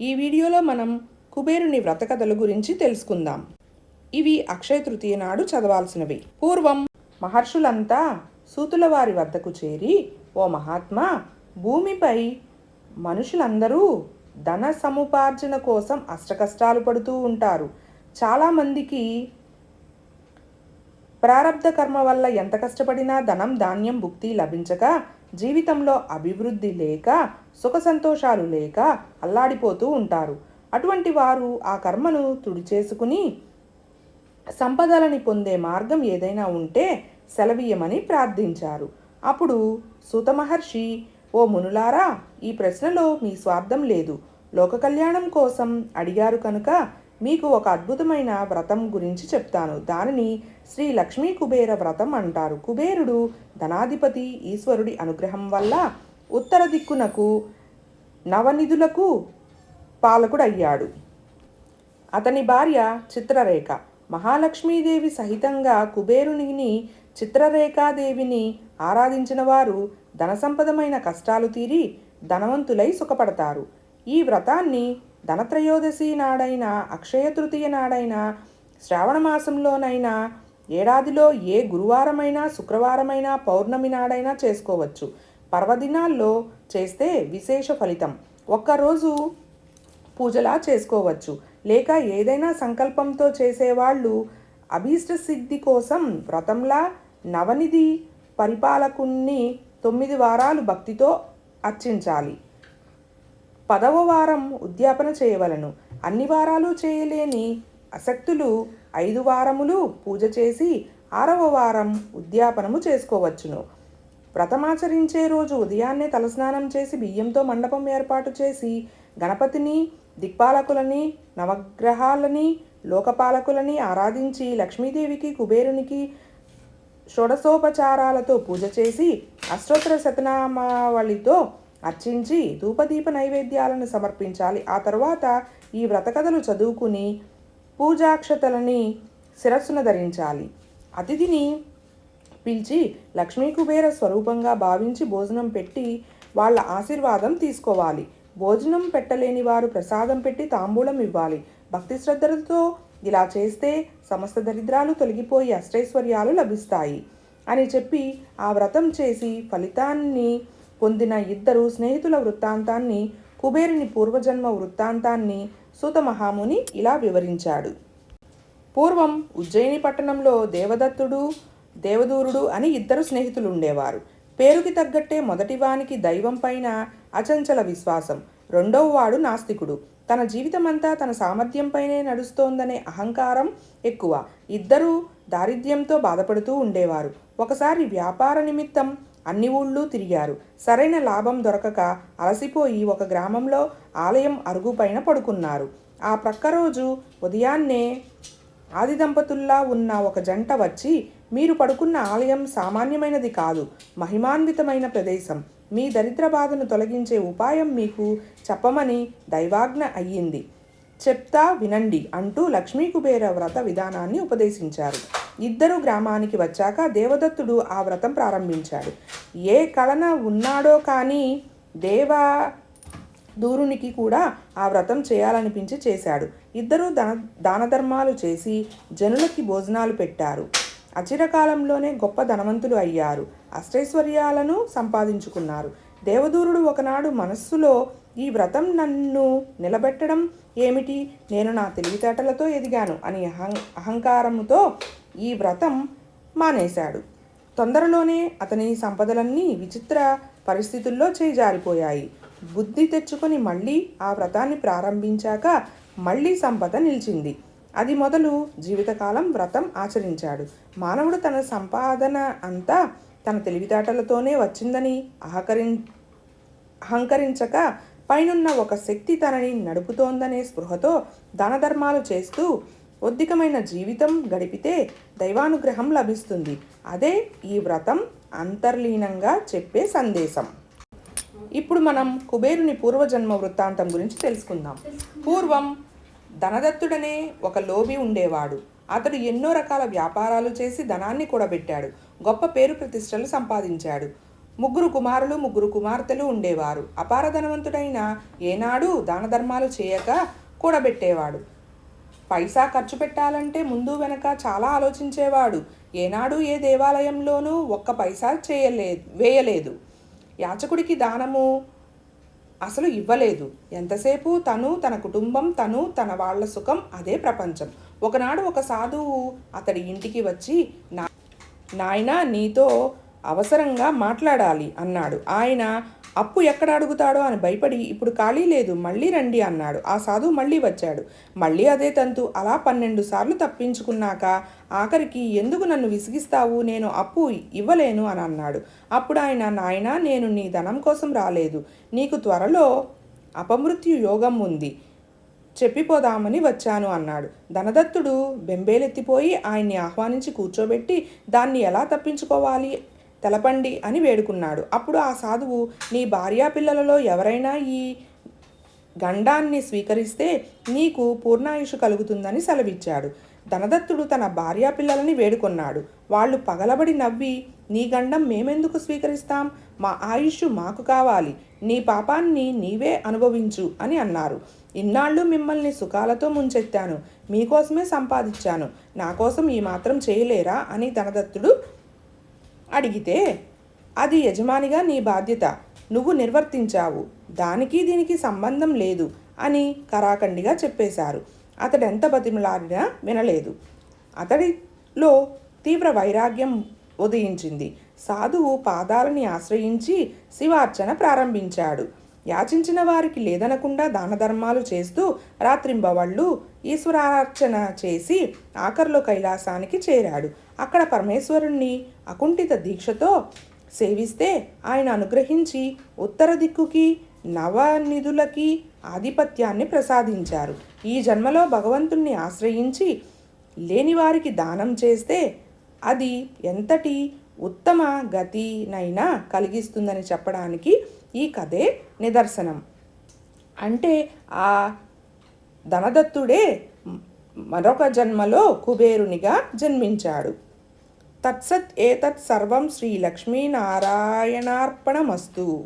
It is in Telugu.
ఈ వీడియోలో మనం కుబేరుని వ్రతకథల గురించి తెలుసుకుందాం. ఇవి అక్షయ తృతీయ నాడు చదవాల్సినవి. పూర్వం మహర్షులంతా సూతుల వారి వద్దకు చేరి ఓ మహాత్మా భూమిపై మనుషులందరూ ధన సముపార్జన కోసం అష్టకష్టాలు పడుతూ ఉంటారు. చాలామందికి ప్రారంధ కర్మ వల్ల ఎంత కష్టపడినా ధనం ధాన్యం భుక్తి లభించక జీవితంలో అభివృద్ధి లేక సుఖ సంతోషాలు లేక అల్లాడిపోతూ ఉంటారు. అటువంటి వారు ఆ కర్మను తుడిచేసుకుని సంపదలని పొందే మార్గం ఏదైనా ఉంటే సెలవీయమని ప్రార్థించారు. అప్పుడు సూత మహర్షి ఓ మునులారా ఈ ప్రశ్నలో మీ స్వార్థం లేదు. లోక కళ్యాణం కోసం అడిగారు కనుక మీకు ఒక అద్భుతమైన వ్రతం గురించి చెప్తాను. దానిని శ్రీ లక్ష్మీ కుబేర వ్రతం అంటారు. కుబేరుడు ధనాధిపతి ఈశ్వరుడి అనుగ్రహం వల్ల ఉత్తర దిక్కునకు నవనిధులకు పాలకుడయ్యాడు. అతని భార్య చిత్రరేఖ. మహాలక్ష్మీదేవి సహితంగా కుబేరునిని చిత్రరేఖాదేవిని ఆరాధించిన వారు ధనసంపదమైన కష్టాలు తీరి ధనవంతులై సుఖపడతారు. ఈ వ్రతాన్ని ధనత్రయోదశి నాడైన అక్షయ తృతీయ నాడైన శ్రావణ మాసంలోనైనా ఏడాదిలో ఏ గురువారమైనా శుక్రవారమైనా పౌర్ణమి నాడైనా చేసుకోవచ్చు. పర్వదినాల్లో చేస్తే విశేష ఫలితం. ఒక్కరోజు పూజలా చేసుకోవచ్చు. లేక ఏదైనా సంకల్పంతో చేసేవాళ్ళు అభీష్ట సిద్ధి కోసం వ్రతంలా నవనిధి పరిపాలకుణ్ణి తొమ్మిది వారాలు భక్తితో అర్చించాలి. పదవ వారం ఉద్యాపన చేయవలను. అన్ని వారాలు చేయలేని అసక్తులు ఐదు వారములు పూజ చేసి ఆరవ వారం ఉద్యాపనము చేసుకోవచ్చును. వ్రతమాచరించే రోజు ఉదయాన్నే తలస్నానం చేసి బియ్యంతో మండపం ఏర్పాటు చేసి గణపతిని దిక్పాలకులని నవగ్రహాలని లోకపాలకులని ఆరాధించి లక్ష్మీదేవికి కుబేరునికి షోడసోపచారాలతో పూజ చేసి అష్టోత్తర శతనామావళితో అర్చించి ధూపదీప నైవేద్యాలను సమర్పించాలి. ఆ తర్వాత ఈ వ్రతకథలు చదువుకుని పూజాక్షతలని శిరస్సున ధరించాలి. అతిథిని పిలిచి లక్ష్మీ కుబేర స్వరూపంగా భావించి భోజనం పెట్టి వాళ్ళ ఆశీర్వాదం తీసుకోవాలి. భోజనం పెట్టలేని వారు ప్రసాదం పెట్టి తాంబూలం ఇవ్వాలి. భక్తి శ్రద్ధలతో ఇలా చేస్తే సమస్త దరిద్రాలు తొలగిపోయి అష్టైశ్వర్యాలు లభిస్తాయి అని చెప్పి ఆ వ్రతం చేసి ఫలితాన్ని పొందిన ఇద్దరు స్నేహితుల వృత్తాంతాన్ని కుబేరుని పూర్వజన్మ వృత్తాంతాన్ని సూత మహాముని ఇలా వివరించాడు. పూర్వం ఉజ్జయిని పట్టణంలో దేవదత్తుడు దేవదూరుడు అని ఇద్దరు స్నేహితులు ఉండేవారు పేరుకి తగ్గట్టే మొదటివానికి దైవం పైన అచంచల విశ్వాసం రెండవ వాడు నాస్తికుడు. తన జీవితమంతా తన సామర్థ్యంపైనే నడుస్తోందనే అహంకారం ఎక్కువ. ఇద్దరూ దారిద్ర్యంతో బాధపడుతూ ఉండేవారు. ఒకసారి వ్యాపార నిమిత్తం అన్ని ఊళ్ళు తిరిగారు. సరైన లాభం దొరకక అలసిపోయి ఒక గ్రామంలో ఆలయం అరుగుపైన పడుకున్నారు. ఆ ప్రక్క రోజు ఉదయాన్నే ఆది దంపతుల్లా ఉన్న ఒక జంట వచ్చి మీరు పడుకున్న ఆలయం సామాన్యమైనది కాదు మహిమాన్వితమైన ప్రదేశం. మీ దరిద్ర బాధను తొలగించే ఉపాయం మీకు చెప్పమని దైవాజ్ఞ అయ్యింది. చెప్తా వినండి అంటూ లక్ష్మీ కుబేర వ్రత విధానాన్ని ఉపదేశించారు. ఇద్దరు గ్రామానికి వచ్చాక దేవదత్తుడు ఆ వ్రతం ప్రారంభించాడు. ఏ కళన ఉన్నాడో కానీ దేవ దూరునికి కూడా ఆ వ్రతం చేయాలనిపించి చేశాడు. ఇద్దరూ దాన దాన ధర్మాలు చేసి జనులకి భోజనాలు పెట్టారు. అచిరకాలంలోనే గొప్ప ధనవంతులు అయ్యారు. అష్టైశ్వర్యాలను సంపాదించుకున్నారు. దేవదూరుడు ఒకనాడు మనస్సులో ఈ వ్రతం నన్ను నిలబెట్టడం ఏమిటి? నేను నా తెలివితేటలతో ఎదిగాను అని అహం అహంకారముతో ఈ వ్రతం మానేశాడు. తొందరలోనే అతని సంపదలన్నీ విచిత్ర పరిస్థితుల్లో చేజారిపోయాయి. బుద్ధి తెచ్చుకొని మళ్ళీ ఆ వ్రతాన్ని ప్రారంభించాక మళ్ళీ సంపద నిలిచింది. అది మొదలు జీవితకాలం వ్రతం ఆచరించాడు. మానవుడు తన సంపాదన అంతా తన తెలివితేటలతోనే వచ్చిందని అహకరిం అహంకరించక పైనున్న ఒక శక్తి తనని నడుపుతోందనే స్పృహతో దానధర్మాలు చేస్తూ ఒద్దికమైన జీవితం గడిపితే దైవానుగ్రహం లభిస్తుంది. అదే ఈ వ్రతం అంతర్లీనంగా చెప్పే సందేశం. ఇప్పుడు మనం కుబేరుని పూర్వజన్మ వృత్తాంతం గురించి తెలుసుకుందాం. పూర్వం ధనదత్తుడనే ఒక లోబి ఉండేవాడు. అతడు ఎన్నో రకాల వ్యాపారాలు చేసి ధనాన్ని కూడబెట్టాడు. గొప్ప పేరు ప్రతిష్టలు సంపాదించాడు. ముగ్గురు కుమారులు ముగ్గురు కుమార్తెలు ఉండేవారు. అపార ధనవంతుడైన ఏనాడు దాన ధర్మాలు చేయక కూడబెట్టేవాడు. పైసా ఖర్చు పెట్టాలంటే ముందు వెనక చాలా ఆలోచించేవాడు. ఏనాడు ఏ దేవాలయంలోనూ ఒక్క పైసా చేయలేదు వేయలేదు. యాచకుడికి దానము అసలు ఇవ్వలేదు. ఎంతసేపు తను తన కుటుంబం తను తన వాళ్ళ సుఖం అదే ప్రపంచం. ఒకనాడు ఒక సాధువు అతడి ఇంటికి వచ్చి నా నాయనా నీతో అవసరంగా మాట్లాడాలి అన్నాడు. ఆయన అప్పు ఎక్కడ అడుగుతాడో అని భయపడి ఇప్పుడు ఖాళీ లేదు మళ్ళీ రండి అన్నాడు. ఆ సాధు మళ్ళీ వచ్చాడు. మళ్ళీ అదే తంతు అలా పన్నెండు సార్లు తప్పించుకున్నాక ఆఖరికి ఎందుకు నన్ను విసిగిస్తావు? నేను అప్పు ఇవ్వలేను అని అన్నాడు. అప్పుడు ఆయన నాయనా నేను నీ ధనం కోసం రాలేదు. నీకు త్వరలో అపమృత్యు యోగం ఉంది. చెప్పిపోదామని వచ్చాను అన్నాడు. ధనదత్తుడు బెంబేలెత్తిపోయి ఆయన్ని ఆహ్వానించి కూర్చోబెట్టి దాన్ని ఎలా తప్పించుకోవాలి? తెలపండి అని వేడుకున్నాడు. అప్పుడు ఆ సాధువు నీ భార్యా పిల్లలలో ఎవరైనా ఈ గండాన్ని స్వీకరిస్తే నీకు పూర్ణాయుషు కలుగుతుందని సెలవిచ్చాడు. ధనదత్తుడు తన భార్యా పిల్లలని వేడుకొన్నాడు. వాళ్ళు పగలబడి నవ్వి నీ గండం మేమెందుకు స్వీకరిస్తాం? మా ఆయుష్ మాకు కావాలి. నీ పాపాన్ని నీవే అనుభవించు అని అన్నారు. ఇన్నాళ్ళు మిమ్మల్ని సుఖాలతో ముంచెత్తాను. మీకోసమే సంపాదించాను. నా కోసం ఈ మాత్రం చేయలేరా? అని ధనదత్తుడు అడిగితే అది యజమానిగా నీ బాధ్యత. నువ్వు నిర్వర్తించావు. దానికి దీనికి సంబంధం లేదు అని కరాఖండిగా చెప్పేశారు. అతడెంత బతిమలాడినా వినలేదు. అతడిలో తీవ్ర వైరాగ్యం ఉదయించింది. సాధువు పాదాలని ఆశ్రయించి శివార్చన ప్రారంభించాడు. యాచించిన వారికి లేదనకుండా దాన ధర్మాలు చేస్తూ రాత్రింబవళ్ళు ఈశ్వరార్చన చేసి ఆఖరిలో కైలాసానికి చేరాడు. అక్కడ పరమేశ్వరుణ్ణి అకుంఠిత దీక్షతో సేవిస్తే ఆయన అనుగ్రహించి ఉత్తర దిక్కుకి నవనిధులకి ఆధిపత్యాన్ని ప్రసాదించారు. ఈ జన్మలో భగవంతుణ్ణి ఆశ్రయించి లేని వారికి దానం చేస్తే అది ఎంతటి ఉత్తమ గతినైనా కలిగిస్తుందని చెప్పడానికి ఈ కథే నిదర్శనం. అంటే ఆ ధనదత్తుడే మరొక జన్మలో కుబేరునిగా జన్మించాడు. తత్సత్ ఏతత్ సర్వం శ్రీ లక్ష్మీనారాయణార్పణమస్తు